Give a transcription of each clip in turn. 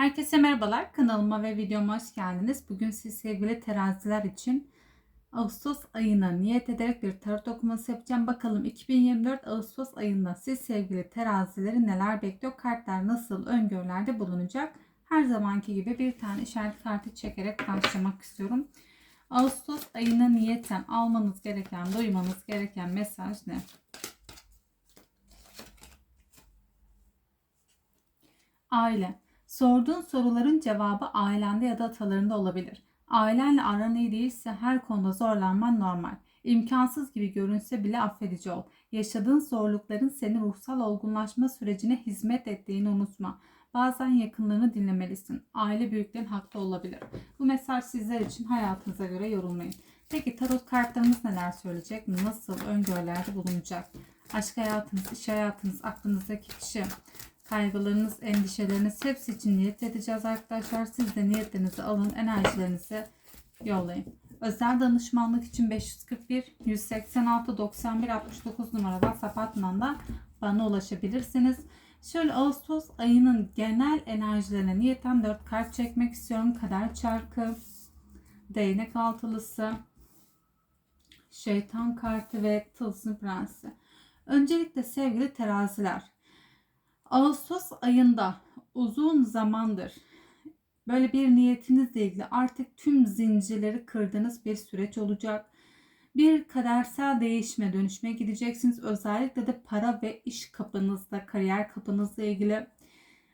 Herkese merhabalar. Kanalıma ve videoma hoş geldiniz. Bugün siz sevgili teraziler için Ağustos ayına niyet ederek bir tarot okuması yapacağım. Bakalım 2024 Ağustos ayında siz sevgili terazileri neler bekliyor? Kartlar nasıl öngörülerde bulunacak? Her zamanki gibi bir tane işaret kartı çekerek başlamak istiyorum. Ağustos ayına niyeten almanız gereken, duymanız gereken mesaj ne? Aile. Sorduğun soruların cevabı ailende ya da atalarında olabilir. Ailenle aran iyi değilse her konuda zorlanman normal. İmkansız gibi görünse bile affedici ol. Yaşadığın zorlukların senin ruhsal olgunlaşma sürecine hizmet ettiğini unutma. Bazen yakınlarını dinlemelisin. Aile büyüklerin haklı olabilir. Bu mesaj sizler için hayatınıza göre yorumlayın. Peki tarot kartlarımız neler söyleyecek? Nasıl öngörülerde bulunacak? Aşk hayatınız, iş hayatınız, aklınızdaki kişi, kaygılarınız, endişeleriniz hepsi için niyet edeceğiz arkadaşlar. Siz de niyetlerinizi alın, enerjilerinizi yollayın. Özel danışmanlık için 541 186 91 69 numara WhatsApp hattından bana ulaşabilirsiniz. Şöyle Ağustos ayının genel enerjilerine niyeten 4 kart çekmek istiyorum. Kader çarkı, değnek altılısı, şeytan kartı ve tılsım prensi. Öncelikle sevgili teraziler. Ağustos ayında uzun zamandır böyle bir niyetinizle ilgili artık tüm zincirleri kırdığınız bir süreç olacak. Bir kadersel değişme, dönüşme gideceksiniz. Özellikle de para ve iş kapınızda, kariyer kapınızla ilgili.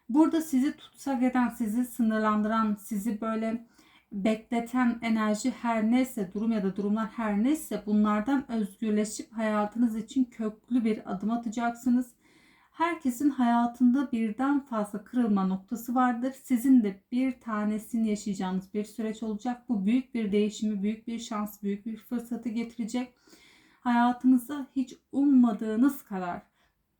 Burada sizi tutsak eden, sizi sınırlandıran, sizi böyle bekleten enerji her neyse, durum ya da durumlar her neyse bunlardan özgürleşip hayatınız için köklü bir adım atacaksınız Herkesin hayatında birden fazla kırılma noktası vardır. Sizin de bir tanesini yaşayacağınız bir süreç olacak. Bu büyük bir değişimi, büyük bir şans, büyük bir fırsatı getirecek. Hayatınızda hiç ummadığınız kadar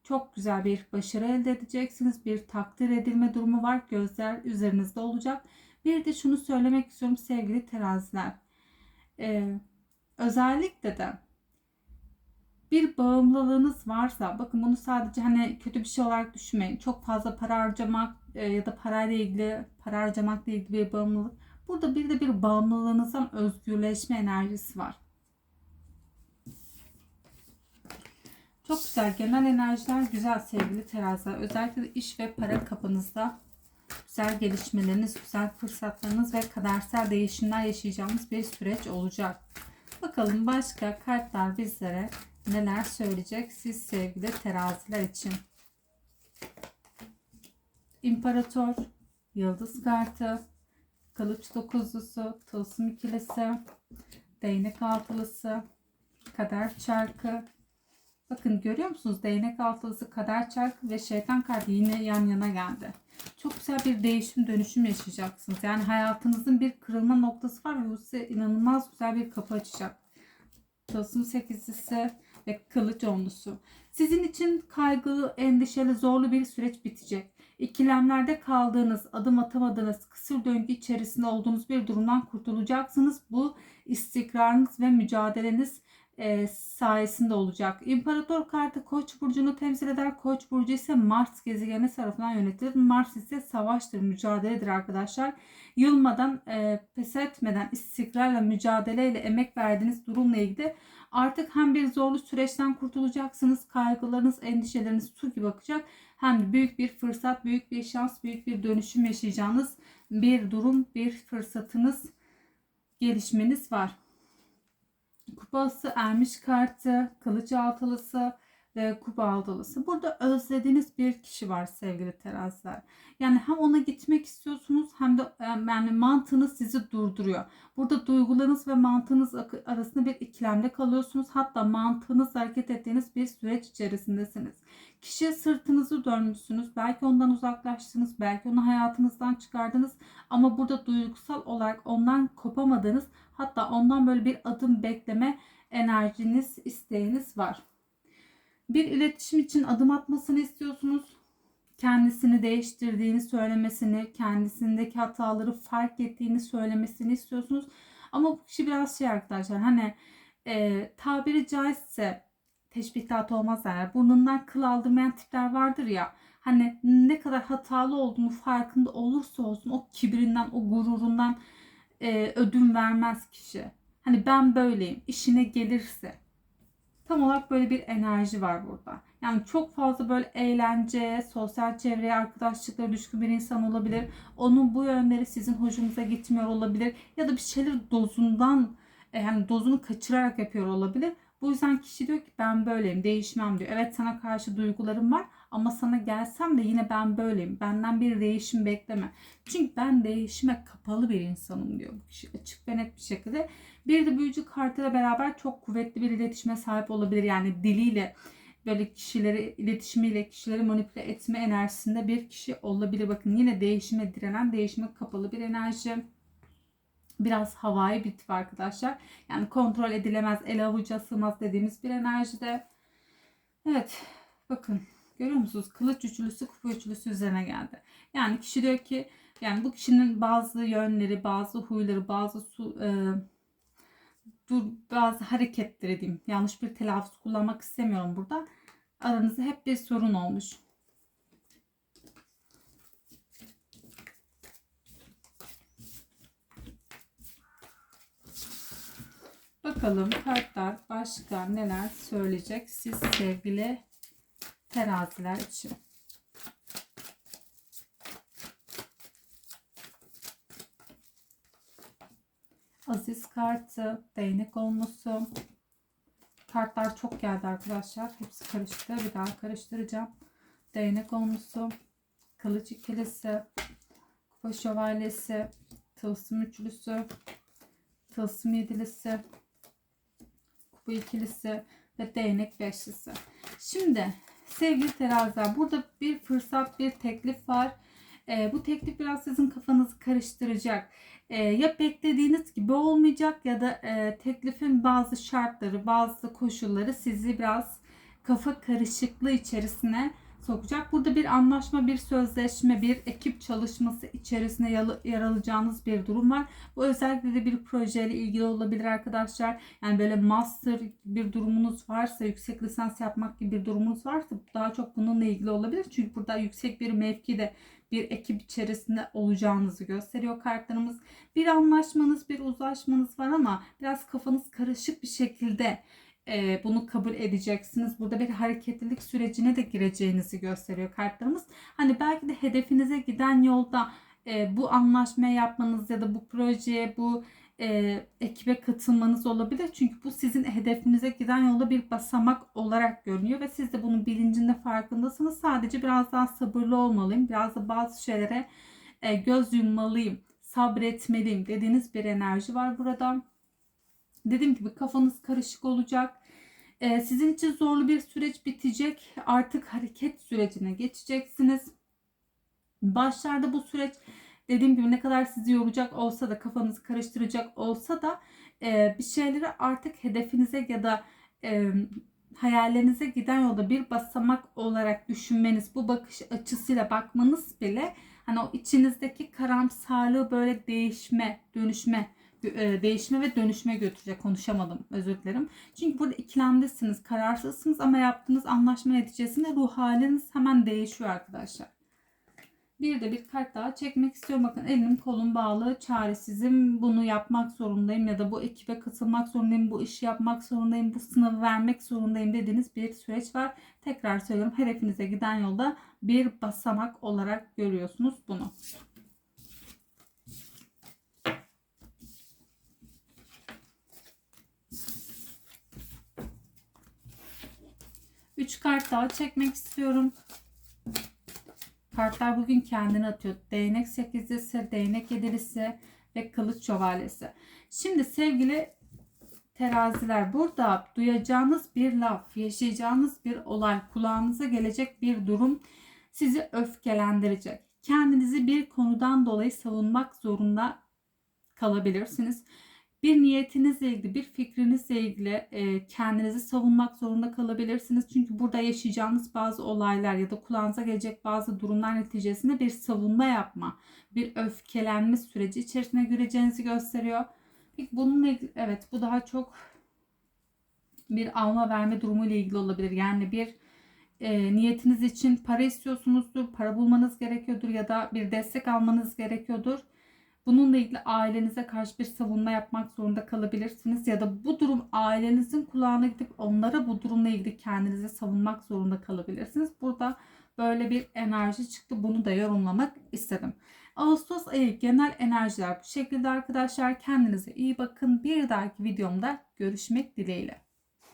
çok güzel bir başarı elde edeceksiniz. Bir takdir edilme durumu var. Gözler üzerinizde olacak. Bir de şunu söylemek istiyorum sevgili teraziler. Ee, özellikle de bir bağımlılığınız varsa bakın bunu sadece hani kötü bir şey olarak düşünmeyin. Çok fazla para harcamak e, ya da parayla ilgili para harcamakla ilgili bir bağımlılık. Burada bir de bir bağımlılığınızdan özgürleşme enerjisi var. Çok güzel genel enerjiler güzel sevgili teraziler. Özellikle de iş ve para kapınızda güzel gelişmeleriniz, güzel fırsatlarınız ve kadersel değişimler yaşayacağımız bir süreç olacak. Bakalım başka kartlar bizlere neler söyleyecek siz sevgili teraziler için. İmparator, yıldız kartı, kılıç dokuzlusu, tılsım ikilisi, değnek altılısı, kader çarkı. Bakın görüyor musunuz? Değnek altılısı, kader çarkı ve şeytan kartı yine yan yana geldi. Çok güzel bir değişim dönüşüm yaşayacaksınız. Yani hayatınızın bir kırılma noktası var ve bu size inanılmaz güzel bir kapı açacak. Tılsım sekizlisi, ve kılıç onlusu. Sizin için kaygılı, endişeli, zorlu bir süreç bitecek. İkilemlerde kaldığınız, adım atamadığınız, kısır döngü içerisinde olduğunuz bir durumdan kurtulacaksınız. Bu istikrarınız ve mücadeleniz e, sayesinde olacak. İmparator kartı Koç burcunu temsil eder. Koç burcu ise Mars gezegeni tarafından yönetilir. Mars ise savaştır, mücadeledir arkadaşlar. Yılmadan, e, pes etmeden, istikrarla, mücadeleyle, emek verdiğiniz durumla ilgili artık hem bir zorlu süreçten kurtulacaksınız. Kaygılarınız, endişeleriniz su gibi akacak. Hem de büyük bir fırsat, büyük bir şans, büyük bir dönüşüm yaşayacağınız bir durum, bir fırsatınız, gelişmeniz var. Kupası ermiş kartı, kılıç altılısı ve kupa. Burada özlediğiniz bir kişi var sevgili teraziler. Yani hem ona gitmek istiyorsunuz hem de yani mantığınız sizi durduruyor. Burada duygularınız ve mantığınız arasında bir ikilemde kalıyorsunuz. Hatta mantığınız hareket ettiğiniz bir süreç içerisindesiniz. Kişiye sırtınızı dönmüşsünüz. Belki ondan uzaklaştınız. Belki onu hayatınızdan çıkardınız. Ama burada duygusal olarak ondan kopamadığınız hatta ondan böyle bir adım bekleme enerjiniz, isteğiniz var. Bir iletişim için adım atmasını istiyorsunuz. Kendisini değiştirdiğini söylemesini, kendisindeki hataları fark ettiğini söylemesini istiyorsunuz. Ama bu kişi biraz şey arkadaşlar hani e, tabiri caizse teşbihat olmaz eğer burnundan kıl aldırmayan tipler vardır ya hani ne kadar hatalı olduğunu farkında olursa olsun o kibrinden, o gururundan e, ödün vermez kişi. Hani ben böyleyim, işine gelirse. Tam olarak böyle bir enerji var burada. Yani çok fazla böyle eğlence, sosyal çevreye, arkadaşlıklara düşkün bir insan olabilir. Onun bu yönleri sizin hoşunuza gitmiyor olabilir. Ya da bir şeyler dozundan, e, yani dozunu kaçırarak yapıyor olabilir. Bu yüzden kişi diyor ki ben böyleyim, değişmem diyor. Evet sana karşı duygularım var ama sana gelsem de yine ben böyleyim. Benden bir değişim bekleme. Çünkü ben değişime kapalı bir insanım diyor bu kişi açık ve net bir şekilde. Bir de büyücü kartıyla beraber çok kuvvetli bir iletişime sahip olabilir. Yani diliyle böyle kişileri iletişimiyle kişileri manipüle etme enerjisinde bir kişi olabilir. Bakın yine değişime direnen, değişime kapalı bir enerji. Biraz havai bir tip arkadaşlar. Yani kontrol edilemez, ele avuca sığmaz dediğimiz bir enerjide. Evet bakın görüyor musunuz? Kılıç üçlüsü kupa üçlüsü üzerine geldi. Yani kişi diyor ki yani bu kişinin bazı yönleri, bazı huyları, bazı su, e, dur bazı hareketleri diyeyim. Yanlış bir telaffuz kullanmak istemiyorum burada. Aranızda hep bir sorun olmuş. Bakalım kartlar başka neler söyleyecek siz sevgili teraziler için. Aziz kartı, değnek olması. Kartlar çok geldi arkadaşlar. Hepsi karıştı. Bir daha karıştıracağım. Değnek olması, kılıç ikilisi, kupa şövalyesi, tılsım üçlüsü, tılsım yedilisi, kupa ikilisi ve değnek beşlisi. Şimdi sevgili teraziler burada bir fırsat, bir teklif var. Ee, bu teklif biraz sizin kafanızı karıştıracak. Ee, ya beklediğiniz gibi olmayacak ya da e, teklifin bazı şartları, bazı koşulları sizi biraz kafa karışıklığı içerisine sokacak. Burada bir anlaşma, bir sözleşme, bir ekip çalışması içerisine yer alacağınız bir durum var. Bu özellikle de bir projeyle ilgili olabilir arkadaşlar. Yani böyle master bir durumunuz varsa, yüksek lisans yapmak gibi bir durumunuz varsa daha çok bununla ilgili olabilir. Çünkü burada yüksek bir mevkide bir ekip içerisinde olacağınızı gösteriyor kartlarımız. Bir anlaşmanız, bir uzlaşmanız var ama biraz kafanız karışık bir şekilde e, bunu kabul edeceksiniz. Burada bir hareketlilik sürecine de gireceğinizi gösteriyor kartlarımız. Hani belki de hedefinize giden yolda e, bu anlaşmayı yapmanız ya da bu projeye, bu e, ekibe katılmanız olabilir. Çünkü bu sizin hedefinize giden yolda bir basamak olarak görünüyor ve siz de bunun bilincinde farkındasınız. Sadece biraz daha sabırlı olmalıyım. Biraz da bazı şeylere e, göz yummalıyım, sabretmeliyim dediğiniz bir enerji var burada. Dediğim gibi kafanız karışık olacak. E, sizin için zorlu bir süreç bitecek. Artık hareket sürecine geçeceksiniz. Başlarda bu süreç dediğim gibi ne kadar sizi yoracak olsa da kafanızı karıştıracak olsa da e, bir şeyleri artık hedefinize ya da e, hayallerinize giden yolda bir basamak olarak düşünmeniz, bu bakış açısıyla bakmanız bile hani o içinizdeki karamsarlığı böyle değişme, dönüşme, e, değişme ve dönüşme götürecek. Konuşamadım, özür dilerim. Çünkü burada ikilemdesiniz, kararsızsınız ama yaptığınız anlaşma neticesinde ruh haliniz hemen değişiyor arkadaşlar. Bir de bir kart daha çekmek istiyorum. Bakın elim kolum bağlı, çaresizim. Bunu yapmak zorundayım ya da bu ekibe katılmak zorundayım, bu işi yapmak zorundayım, bu sınavı vermek zorundayım dediğiniz bir süreç var. Tekrar söylüyorum hedefinize giden yolda bir basamak olarak görüyorsunuz bunu. Üç kart daha çekmek istiyorum. Kartlar bugün kendini atıyor. Değnek sekizlisi, değnek yedilisi ve kılıç şövalyesi. Şimdi sevgili teraziler burada duyacağınız bir laf, yaşayacağınız bir olay, kulağınıza gelecek bir durum sizi öfkelendirecek. Kendinizi bir konudan dolayı savunmak zorunda kalabilirsiniz bir niyetinizle ilgili, bir fikrinizle ilgili e, kendinizi savunmak zorunda kalabilirsiniz. Çünkü burada yaşayacağınız bazı olaylar ya da kulağınıza gelecek bazı durumlar neticesinde bir savunma yapma, bir öfkelenme süreci içerisine gireceğinizi gösteriyor. Peki bununla ilgili, evet bu daha çok bir alma verme durumu ile ilgili olabilir. Yani bir e, niyetiniz için para istiyorsunuzdur, para bulmanız gerekiyordur ya da bir destek almanız gerekiyordur. Bununla ilgili ailenize karşı bir savunma yapmak zorunda kalabilirsiniz ya da bu durum ailenizin kulağına gidip onlara bu durumla ilgili kendinizi savunmak zorunda kalabilirsiniz. Burada böyle bir enerji çıktı. Bunu da yorumlamak istedim. Ağustos ayı genel enerjiler bu şekilde arkadaşlar. Kendinize iyi bakın. Bir dahaki videomda görüşmek dileğiyle.